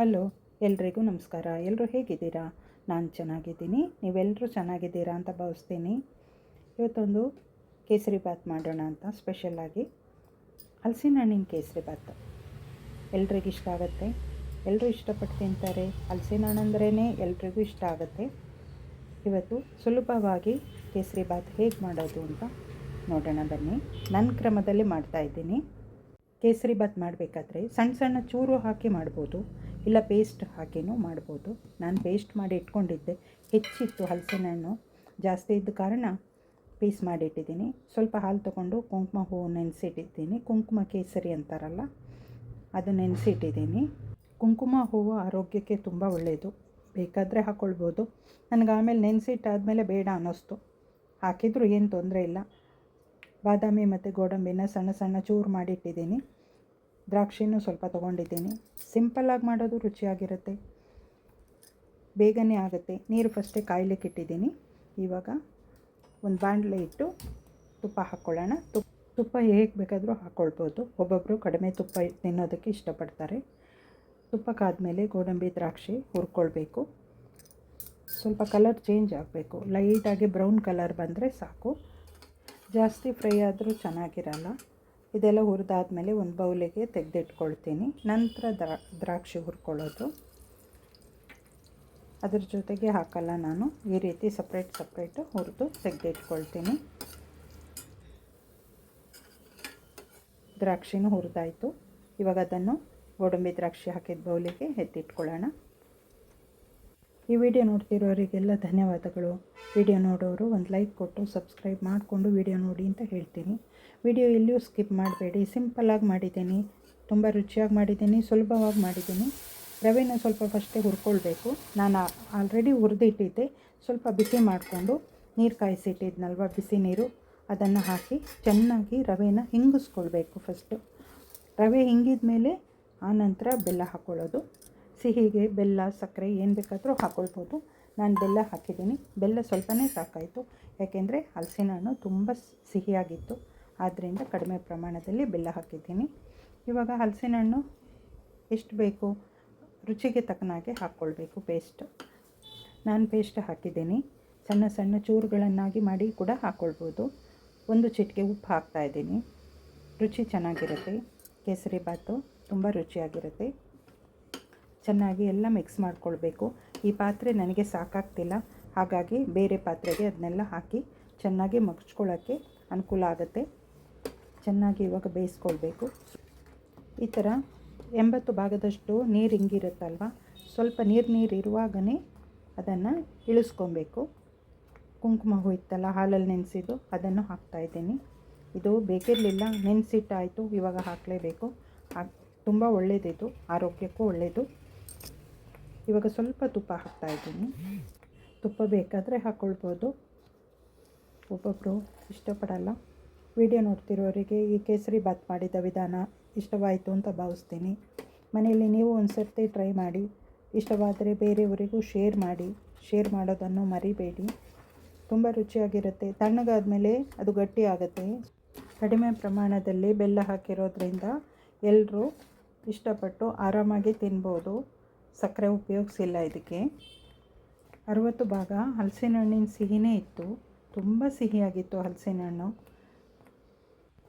Hello, ಎಲ್ರಿಗೂ ನಮಸ್ಕಾರ. ಎಲ್ಲರೂ ಹೇಗಿದ್ದೀರಾ? ನಾನು ಚೆನ್ನಾಗಿದ್ದೀನಿ. ನೀವೆಲ್ಲರೂ ಚೆನ್ನಾಗಿದ್ದೀರಾ ಅಂತ ಭಾವಿಸ್ತೀನಿ. ಇವತ್ತೊಂದು ಕೇಸರಿ ಬಾತ್ ಮಾಡೋಣ ಅಂತ ಸ್ಪೆಷಲ್ಲಾಗಿ ಹಲಸಿನ ಹಣ್ಣಿನ ಕೇಸರಿ ಬಾತ್ ಎಲ್ರಿಗೂ ಇಷ್ಟ ಆಗುತ್ತೆ? ಎಲ್ಲರೂ ಇಷ್ಟಪಟ್ಟು ತಿಂತಾರೆ? ಹಲಸಿನ ಹಣ್ಣು ಅಂದ್ರೇ ಎಲ್ರಿಗೂ ಇಷ್ಟ ಆಗುತ್ತೆ. ಇವತ್ತು ಸುಲಭವಾಗಿ ಕೇಸರಿ ಬಾತ್ ಹೇಗೆ ಮಾಡೋದು ಅಂತ ನೋಡೋಣ ಬನ್ನಿ. ನನ್ನ ಕ್ರಮದಲ್ಲಿ ಮಾಡ್ತಾಯಿದ್ದೀನಿ ಕೇಸರಿ ಬಾತ್ ಮಾಡಬೇಕಾದ್ರೆ ಸಣ್ಣ ಸಣ್ಣ ಚೂರು ಹಾಕಿ ಮಾಡ್ಬೋದು. ಇಲ್ಲ ಪೇಸ್ಟ್ ಹಾಕಿನೂ ಮಾಡ್ಬೋದು. ನಾನು ಪೇಸ್ಟ್ ಮಾಡಿ ಇಟ್ಕೊಂಡಿದ್ದೆ. ಹೆಚ್ಚಿತ್ತು ಹಲಸಿನ ಹಣ್ಣು ಜಾಸ್ತಿ ಇದ್ದ ಕಾರಣ ಪೀಸ್ ಮಾಡಿಟ್ಟಿದ್ದೀನಿ ಸ್ವಲ್ಪ ಹಾಲು ತಗೊಂಡು ಕುಂಕುಮ ಹೂವು ನೆನೆಸಿಟ್ಟಿದ್ದೀನಿ. ಕುಂಕುಮ ಕೇಸರಿ ಅಂತಾರಲ್ಲ, ಅದು ನೆನೆಸಿಟ್ಟಿದ್ದೀನಿ. ಕುಂಕುಮ ಹೂವು ಆರೋಗ್ಯಕ್ಕೆ ತುಂಬ ಒಳ್ಳೆಯದು ಬೇಕಾದರೆ ಹಾಕ್ಕೊಳ್ಬೋದು ನನಗೆ ಆಮೇಲೆ ನೆನೆಸಿಟ್ಟಾದಮೇಲೆ ಬೇಡ ಅನ್ನಿಸ್ತು. ಹಾಕಿದರೂ ಏನು ತೊಂದರೆ ಇಲ್ಲ. ಬಾದಾಮಿ ಮತ್ತು ಗೋಡಂಬಿನ ಸಣ್ಣ ಸಣ್ಣ ಚೂರು ಮಾಡಿಟ್ಟಿದ್ದೀನಿ. ದ್ರಾಕ್ಷಿನೂ ಸ್ವಲ್ಪ ತೊಗೊಂಡಿದ್ದೀನಿ. ಸಿಂಪಲ್ಲಾಗಿ ಮಾಡೋದು ರುಚಿಯಾಗಿರುತ್ತೆ. ಬೇಗನೆ ಆಗುತ್ತೆ. ನೀರು ಫಸ್ಟೇ ಕಾಯ್ಲಿಕ್ಕೆ ಇಟ್ಟಿದ್ದೀನಿ. ಇವಾಗ ಒಂದು ಬಾಣಲೆ ಇಟ್ಟು ತುಪ್ಪ ಹಾಕ್ಕೊಳ್ಳೋಣ ತುಪ್ಪ ತುಪ್ಪ ಹೇಗೆ ಬೇಕಾದರೂ ಹಾಕ್ಕೊಳ್ಬೋದು ಒಬ್ಬೊಬ್ಬರು ಕಡಿಮೆ ತುಪ್ಪ ತಿನ್ನೋದಕ್ಕೆ ಇಷ್ಟಪಡ್ತಾರೆ. ತುಪ್ಪ ಕಾದಮೇಲೆ ಗೋಡಂಬಿ ದ್ರಾಕ್ಷಿ ಹುರ್ಕೊಳ್ಬೇಕು. ಸ್ವಲ್ಪ ಕಲರ್ ಚೇಂಜ್ ಆಗಬೇಕು. ಲೈಟಾಗಿ ಬ್ರೌನ್ ಕಲರ್ ಬಂದರೆ ಸಾಕು. ಜಾಸ್ತಿ ಫ್ರೈ ಆದರೂ ಚೆನ್ನಾಗಿರಲ್ಲ. ಇದೆಲ್ಲ ಹುರಿದಾದ್ಮೇಲೆ ಒಂದು ಬೌಲಿಗೆ ತೆಗೆದಿಟ್ಕೊಳ್ತೀನಿ. ನಂತರ ದ್ರಾ, ದ್ರಾಕ್ಷಿ ಹುರ್ಕೊಳ್ಳೋದು. ಅದ್ರ ಜೊತೆಗೆ ಹಾಕಲ್ಲ ನಾನು ಈ ರೀತಿ ಸಪ್ರೇಟ್ ಸಪ್ರೇಟು ಹುರಿದು ತೆಗೆದಿಟ್ಕೊಳ್ತೀನಿ. ದ್ರಾಕ್ಷಿನೂ ಹುರಿದಾಯಿತು. ಇವಾಗ ಅದನ್ನು ಗೋಡಂಬಿ ದ್ರಾಕ್ಷಿ ಹಾಕಿದ ಬೌಲಿಗೆ ಎತ್ತಿಟ್ಕೊಳ್ಳೋಣ. ಈ ವಿಡಿಯೋ ನೋಡ್ತಿರೋರಿಗೆಲ್ಲ ಧನ್ಯವಾದಗಳು. ವಿಡಿಯೋ ನೋಡೋರು ಒಂದು ಲೈಕ್ ಕೊಟ್ಟು, ಸಬ್ಸ್ಕ್ರೈಬ್ ಮಾಡಿಕೊಂಡು ವಿಡಿಯೋ ನೋಡಿ ಅಂತ ಹೇಳ್ತೀನಿ. ವಿಡಿಯೋ ಎಲ್ಲಿಯೂ ಸ್ಕಿಪ್ ಮಾಡಬೇಡಿ. ಸಿಂಪಲ್ಲಾಗಿ ಮಾಡಿದ್ದೀನಿ. ತುಂಬ ರುಚಿಯಾಗಿ ಮಾಡಿದ್ದೀನಿ. ಸುಲಭವಾಗಿ ಮಾಡಿದ್ದೀನಿ. ರವೆನ ಸ್ವಲ್ಪ ಫಸ್ಟೇ ಹುರ್ಕೊಳ್ಬೇಕು. ನಾನು ಆಲ್ರೆಡಿ ಹುರಿದಿಟ್ಟಿದ್ದೆ. ಸ್ವಲ್ಪ ಬಿಸಿ ಮಾಡಿಕೊಂಡು ನೀರು ಕಾಯಿಸಿಟ್ಟಿದ್ನಲ್ವ ಬಿಸಿ ನೀರು? ಅದನ್ನು ಹಾಕಿ ಚೆನ್ನಾಗಿ ರವೆನ ಹಿಂಗಿಸ್ಕೊಳ್ಬೇಕು ಫಸ್ಟು. ರವೆ ಹಿಂಗಿದ ಮೇಲೆ ಆನಂತರ ಬೆಲ್ಲ ಹಾಕ್ಕೊಳ್ಳೋದು. ಸಿಹಿಗೆ ಬೆಲ್ಲ, ಸಕ್ಕರೆ ಏನು ಬೇಕಾದರೂ ಹಾಕ್ಕೊಳ್ಬೋದು ನಾನು ಬೆಲ್ಲ ಹಾಕಿದ್ದೀನಿ. ಬೆಲ್ಲ ಸ್ವಲ್ಪನೇ ಸಾಕಾಯಿತು. ಯಾಕೆಂದರೆ ಹಲಸಿನ ಹಣ್ಣು ತುಂಬ ಸಿಹಿಯಾಗಿತ್ತು. ಆದ್ದರಿಂದ ಕಡಿಮೆ ಪ್ರಮಾಣದಲ್ಲಿ ಬೆಲ್ಲ ಹಾಕಿದ್ದೀನಿ. ಇವಾಗ ಹಲಸಿನ ಹಣ್ಣು ಎಷ್ಟು ಬೇಕು? ರುಚಿಗೆ ತಕ್ಕನಾಗೆ ಹಾಕ್ಕೊಳ್ಬೇಕು ಪೇಸ್ಟ್ ನಾನು ಪೇಸ್ಟ್ ಹಾಕಿದ್ದೀನಿ. ಸಣ್ಣ ಸಣ್ಣ ಚೂರುಗಳನ್ನಾಗಿ ಮಾಡಿ ಕೂಡ ಹಾಕ್ಕೊಳ್ಬೋದು ಒಂದು ಚಿಟಿಕೆ ಉಪ್ಪು ಹಾಕ್ತಾಯಿದ್ದೀನಿ ರುಚಿ ಚೆನ್ನಾಗಿರುತ್ತೆ. ಕೇಸರಿ ಬಾತು ತುಂಬ ರುಚಿಯಾಗಿರುತ್ತೆ. ಚೆನ್ನಾಗಿ ಎಲ್ಲ ಮಿಕ್ಸ್ ಮಾಡ್ಕೊಳ್ಬೇಕು. ಈ ಪಾತ್ರೆ ನನಗೆ ಸಾಕಾಗ್ತಿಲ್ಲ. ಹಾಗಾಗಿ ಬೇರೆ ಪಾತ್ರೆಗೆ ಅದನ್ನೆಲ್ಲ ಹಾಕಿ ಚೆನ್ನಾಗಿ ಮಗ್ಚ್ಕೊಳ್ಳೋಕ್ಕೆ ಅನುಕೂಲ ಆಗುತ್ತೆ. ಚೆನ್ನಾಗಿ ಇವಾಗ ಬೇಯಿಸ್ಕೊಳ್ಬೇಕು. ಈ ಥರ ಎಂಬತ್ತು ಭಾಗದಷ್ಟು ನೀರು ಹಿಂಗಿರುತ್ತಲ್ವ? ಸ್ವಲ್ಪ ನೀರು ನೀರು ಇರುವಾಗಲೇ ಅದನ್ನು ಇಳಿಸ್ಕೊಬೇಕು. ಕುಂಕುಮ ಹೋಯ್ತಲ್ಲ ಹಾಲಲ್ಲಿ ನೆನೆಸಿದ್ದು ಅದನ್ನು ಹಾಕ್ತಾಯಿದ್ದೀನಿ ಇದು ಬೇಕಿರಲಿಲ್ಲ, ನೆನೆಸಿಟ್ಟಾಯಿತು, ಇವಾಗ ಹಾಕಲೇಬೇಕು. ಹಾಕ್ ತುಂಬ ಒಳ್ಳೆಯದಿದು ಆರೋಗ್ಯಕ್ಕೂ ಒಳ್ಳೆಯದು ಇವಾಗ ಸ್ವಲ್ಪ ತುಪ್ಪ ಹಾಕ್ತಾ ಇದ್ದೀನಿ. ತುಪ್ಪ ಬೇಕಾದರೆ ಹಾಕ್ಕೊಳ್ಬೋದು ಒಬ್ಬೊಬ್ಬರು ಇಷ್ಟಪಡಲ್ಲ. ವಿಡಿಯೋ ನೋಡ್ತಿರೋರಿಗೆ ಈ ಕೇಸರಿ ಬಾತ್ ಮಾಡಿದ ವಿಧಾನ ಇಷ್ಟವಾಯಿತು ಅಂತ ಭಾವಿಸ್ತೀನಿ. ಮನೆಯಲ್ಲಿ ನೀವು ಒಂದು ಸರ್ತಿ ಟ್ರೈ ಮಾಡಿ. ಇಷ್ಟವಾದರೆ ಬೇರೆಯವರಿಗೂ ಶೇರ್ ಮಾಡಿ. ಶೇರ್ ಮಾಡೋದನ್ನು ಮರಿಬೇಡಿ. ತುಂಬ ರುಚಿಯಾಗಿರುತ್ತೆ. ತಣ್ಣಗಾದ ಮೇಲೆ ಅದು ಗಟ್ಟಿ ಆಗುತ್ತೆ. ಕಡಿಮೆ ಪ್ರಮಾಣದಲ್ಲಿ ಬೆಲ್ಲ ಹಾಕಿರೋದ್ರಿಂದ ಎಲ್ಲರೂ ಇಷ್ಟಪಟ್ಟು ಆರಾಮಾಗಿ ತಿನ್ಬೋದು. ಸಕ್ಕರೆ ಉಪಯೋಗಿಸಿಲ್ಲ ಇದಕ್ಕೆ. ಅರುವತ್ತು ಭಾಗ ಹಲಸಿನ ಹಣ್ಣಿನ ಸಿಹಿನೇ ಇತ್ತು. ತುಂಬ ಸಿಹಿಯಾಗಿತ್ತು ಹಲಸಿನ ಹಣ್ಣು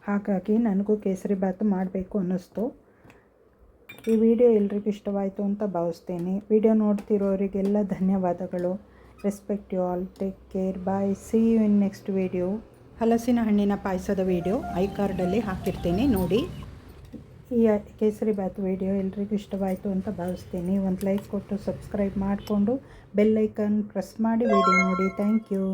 ಹಾಗಾಗಿ ನನಗೂ ಕೇಸರಿ ಬಾತ್ ಮಾಡಬೇಕು ಅನ್ನಿಸ್ತು. ಈ ವಿಡಿಯೋ ಎಲ್ರಿಗೂ ಇಷ್ಟವಾಯಿತು ಅಂತ ಭಾವಿಸ್ತೇನೆ. ವಿಡಿಯೋ ನೋಡ್ತಿರೋರಿಗೆಲ್ಲ ಧನ್ಯವಾದಗಳು. Respect you all. Take care. Bye. See you in next video. ಹಲಸಿನ ಹಣ್ಣಿನ ಪಾಯಸದ ವಿಡಿಯೋ ಐ ಕಾರ್ಡಲ್ಲಿ ಹಾಕಿರ್ತೀನಿ. ನೋಡಿ. ಈ ಕೇಸರಿ ಬಾತ್ ವಿಡಿಯೋ ಎಲ್ರಿಗೂ ಇಷ್ಟವಾಯಿತು ಅಂತ ಭಾವಿಸ್ತೀನಿ. ಒಂದು ಲೈಕ್ ಕೊಟ್ಟು ಸಬ್ಸ್ಕ್ರೈಬ್ ಮಾಡಿಕೊಂಡು ಬೆಲ್ಲೈಕನ್ ಪ್ರೆಸ್ ಮಾಡಿ ವಿಡಿಯೋ ನೋಡಿ. Thank you.